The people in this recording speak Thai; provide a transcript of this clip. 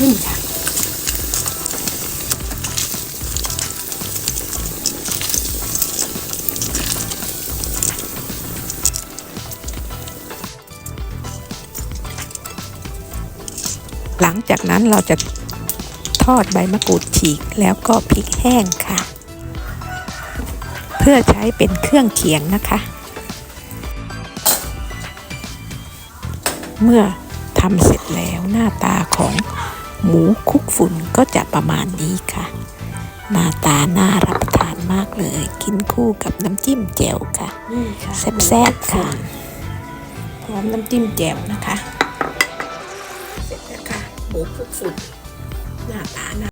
ขึ้นค่ะ หลังจากนั้นเราจะทอดใบมะกรูดฉีกแล้วก็พริกแห้งค่ะ เพื่อใช้เป็นเครื่องเคียงนะคะ เมื่อทำเสร็จแล้วหน้าตาของ หมูคลุกฝุ่นก็จะประมาณนี้ค่ะ หน้าตาน่ารับประทานมากเลย กินคู่กับน้ำจิ้มแจ่วค่ะ นี่ค่ะแซ่บๆค่ะ พร้อมน้ำจิ้มแจ่วนะคะ เสร็จแล้วค่ะ หมูคลุกฝุ่นหน้าตาน่า